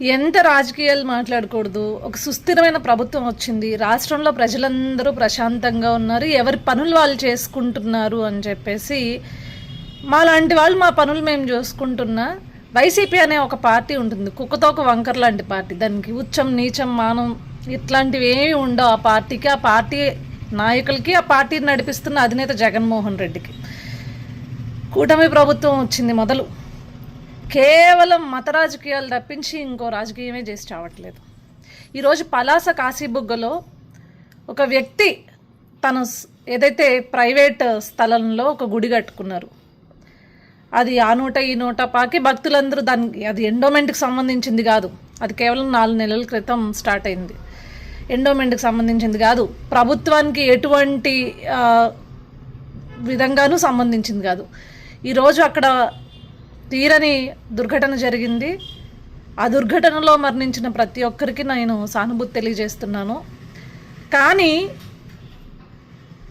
ఎంత రాజకీయాలు మాట్లాడకూడదు? ఒక సుస్థిరమైన ప్రభుత్వం వచ్చింది. రాష్ట్రంలో ప్రజలందరూ ప్రశాంతంగా ఉన్నారు. ఎవరి పనులు వాళ్ళు చేసుకుంటున్నారు అని చెప్పేసి మా లాంటి వాళ్ళు మా పనులు మేము చూసుకుంటున్నా. వైసీపీ అనే ఒక పార్టీ ఉంటుంది. కుక్కతో ఒక వంకర్ లాంటి పార్టీ. దానికి ఉచ్చం నీచం మానం ఇట్లాంటివి ఏమి ఉండవు ఆ పార్టీకి. ఆ పార్టీ నాయకులకి ఆ పార్టీని నడిపిస్తున్న అధినేత జగన్మోహన్ రెడ్డికి. కూటమి ప్రభుత్వం వచ్చింది మొదలు. కేవలం మత రాజకీయాలు తప్పించి ఇంకో రాజకీయమే చేసి చావట్లేదు ఈరోజు పలాస కాశీబుగ్గలో ఒక వ్యక్తి తను ఏదైతే ప్రైవేట్ స్థలంలో ఒక గుడి కట్టుకున్నారు. అది ఆ నోట ఈ నోట పాకి భక్తులందరూ దానికి అది ఎండోమెంట్కి సంబంధించింది కాదు. అది కేవలం నాలుగు నెలల క్రితం స్టార్ట్ అయింది. ఎండోమెంట్కి సంబంధించింది కాదు. ప్రభుత్వానికి ఎటువంటి విధంగానూ సంబంధించింది కాదు. ఈరోజు అక్కడ తీరని దుర్ఘటన జరిగింది. ఆ దుర్ఘటనలో మరణించిన ప్రతి ఒక్కరికి నేను సానుభూతి తెలియజేస్తున్నాను. కానీ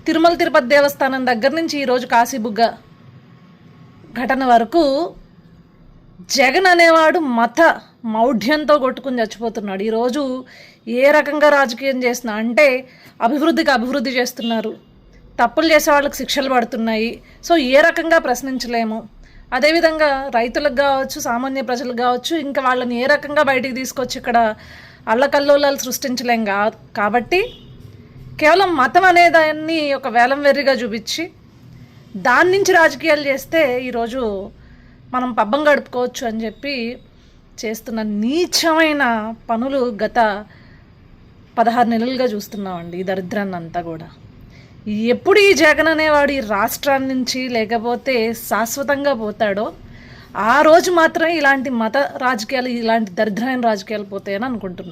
తిరుమల తిరుపతి దేవస్థానం దగ్గర నుంచి ఈరోజు కాశీబుగ్గ ఘటన వరకు జగన్ అనేవాడు మత మౌఢ్యంతో కొట్టుకుని చచ్చిపోతున్నాడు. ఈరోజు ఏ రకంగా రాజకీయం చేసినా అంటే అభివృద్ధికి అభివృద్ధి చేస్తున్నారు. తప్పులు చేసే వాళ్ళకి శిక్షలు పడుతున్నాయి. సో ఏ రకంగా ప్రశ్నించలేము. అదేవిధంగా రైతులకు కావచ్చు సామాన్య ప్రజలకు కావచ్చు ఇంకా వాళ్ళని ఏ రకంగా బయటికి తీసుకొచ్చి ఇక్కడ అల్లకల్లోలాలు సృష్టించలేం కా కాబట్టి కేవలం మతం అనే దాన్ని ఒక వేలం వెర్రిగా చూపించి దాని నుంచి రాజకీయాలు చేస్తే ఈరోజు మనం పబ్బం గడుపుకోవచ్చు అని చెప్పి చేస్తున్న నీచమైన పనులు గత పదహారు నెలలుగా చూస్తున్నామండి ఈ దరిద్రాన్ని అంతా కూడా. ఎప్పుడు ఈ జగన్ అనేవాడు ఈ రాష్ట్రాన్ని నుంచి లేకపోతే శాశ్వతంగా పోతాడో ఆ రోజు మాత్రమే ఇలాంటి మత రాజకీయాలు ఇలాంటి దరిద్రమైన రాజకీయాలు పోతాయని అనుకుంటున్నాను